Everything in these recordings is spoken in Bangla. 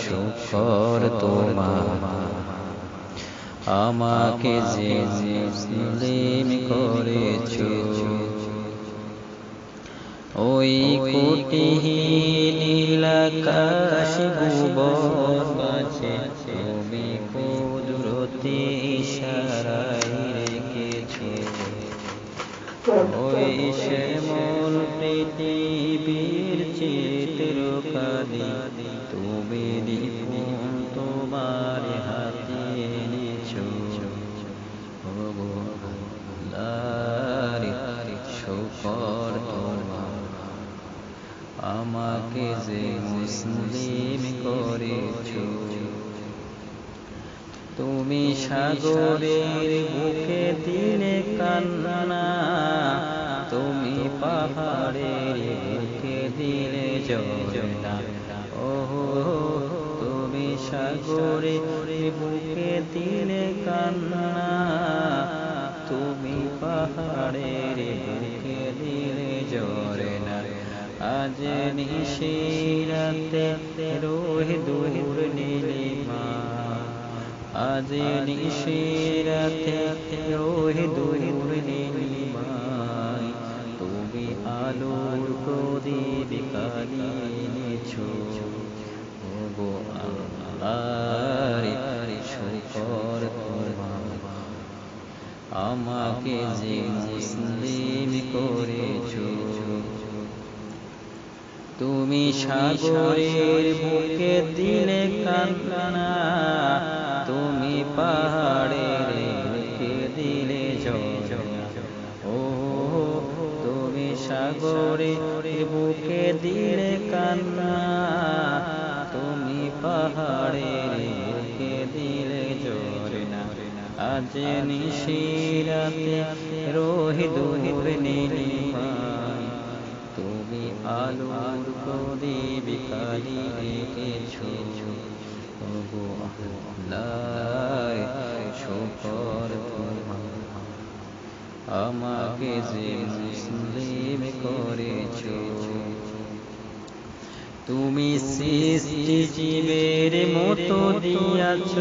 শুকর তোমার আমাকে যে করেছ ওই কোটিহীন আকাশ ভুবন মাঝে তুমি কুদরতি ইশারায় রেখেছো ওই চিত্রকালি তুমি তোমার হাতে শুকর তোমার। আমাকে যে মুসলিম করেছ, তুমি সাগরের বুকে দিলে কান্না, তুমি পাহাড়ের বুকে দিলে ও তুমি সাগরের বুকে দিলে কান্না, তুমি পাহাড়ের বুকে দিলে জনা আজ নিশিরাতে রোহ দূর নীলিমা। আজ নিশিরাতে রোহ দূর নীলিমায় আমাকে যে মুসলিম করেছ। তুমি সাগরের বুকে দিলে কান্না, তুমি পাহাড়ের বুকে দিলে ও তুমি সাগরের বুকে দিলে কান্না। আজ নিশিরাতে রোহি দূর নীলিমায় তুমি আলোর প্রদীপ কালি রেখেছো ওগো আল্লাহ শুকর আমাকে যে মুসলিম করেছ তুমি সৃষ্টি জীবের মতো দিয়াছ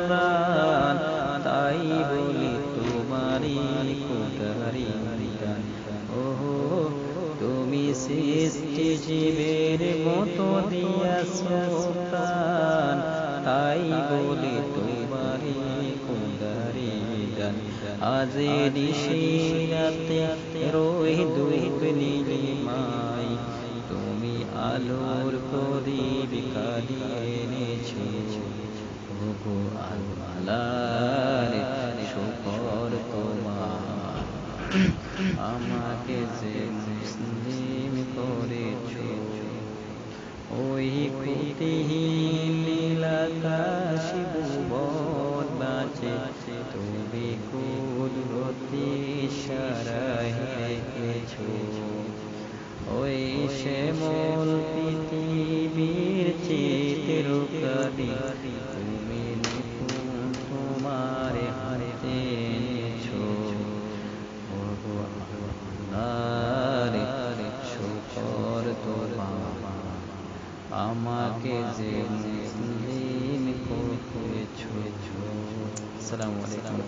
প্রাণ তাই বলি তোমারই কুটারি ও তুমি সৃষ্টি জীবের মতো দিয়াছ তাই বলি তোমারই কুটারি আজ নিশিরাতে রোহ দুই নীলিমাই তুমি আলোর প্রদীপ কালিয়ে এনেছো। ওগো আল্লাহ শুকর তোমার। আমাকে যে মুসলিম করেছ, ওই কুটিহীন নীলাকাশ ভুবন বাঁচে তুমি কুদরতি সারাই রেখেছো। ওই শ্যামল পৃথিবীর চিত্রকালি আমাকে যে মুসলিম করেছ সালামু আলাইকুম